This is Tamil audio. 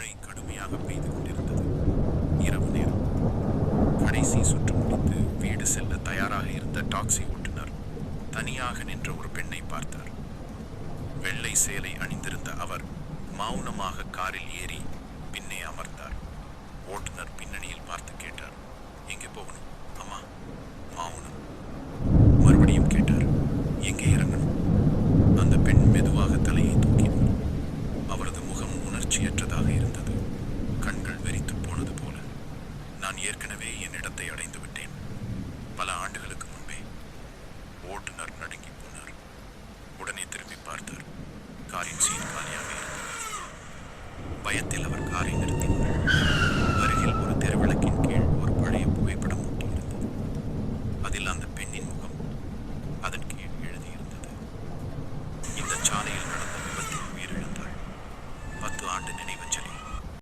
மழை கடுமையாக பெய்து கொண்டிருந்தது. இரவு நேரம். கடைசி சுற்று முடித்து வீடு செல்ல தயாராக இருந்த டாக்ஸி ஓட்டுநர் தனியாக நின்ற ஒரு பெண்ணை பார்த்தார். வெள்ளை சேலை அணிந்திருந்த அவர் மௌனமாக காரில் ஏறி பின்னே அமர்ந்தார். ஓட்டுநர் பின்னணியில் பார்த்து கேட்டார் எங்கே போகணும்? அம்மா மௌனம். மறுபடியும் கேட்டார் எங்கே இறங்கணும்? அந்த பெண் மெது உணர்ச்சியற்றதாக இருந்தது. கண்கள் வெறித்து போனது போல. நான் ஏற்கனவே என் இடத்தை அடைந்து விட்டேன். பல ஆண்டுகளுக்கு முன்பே. ஓட்டுநர் நடுங்கி போனார். உடனே திரும்பி பார்த்தார். காரின் சீட் காலியாக இருந்தது. பயத்தில் அவர் காரை நிறுத்தினார். அருகில் ஒரு தெருவிளக்கின் கீழ் ஒரு பழைய புகைப்படம் ஒட்டியிருந்தது. அதில் அந்த ஆண்டு நினைவஞ்சலி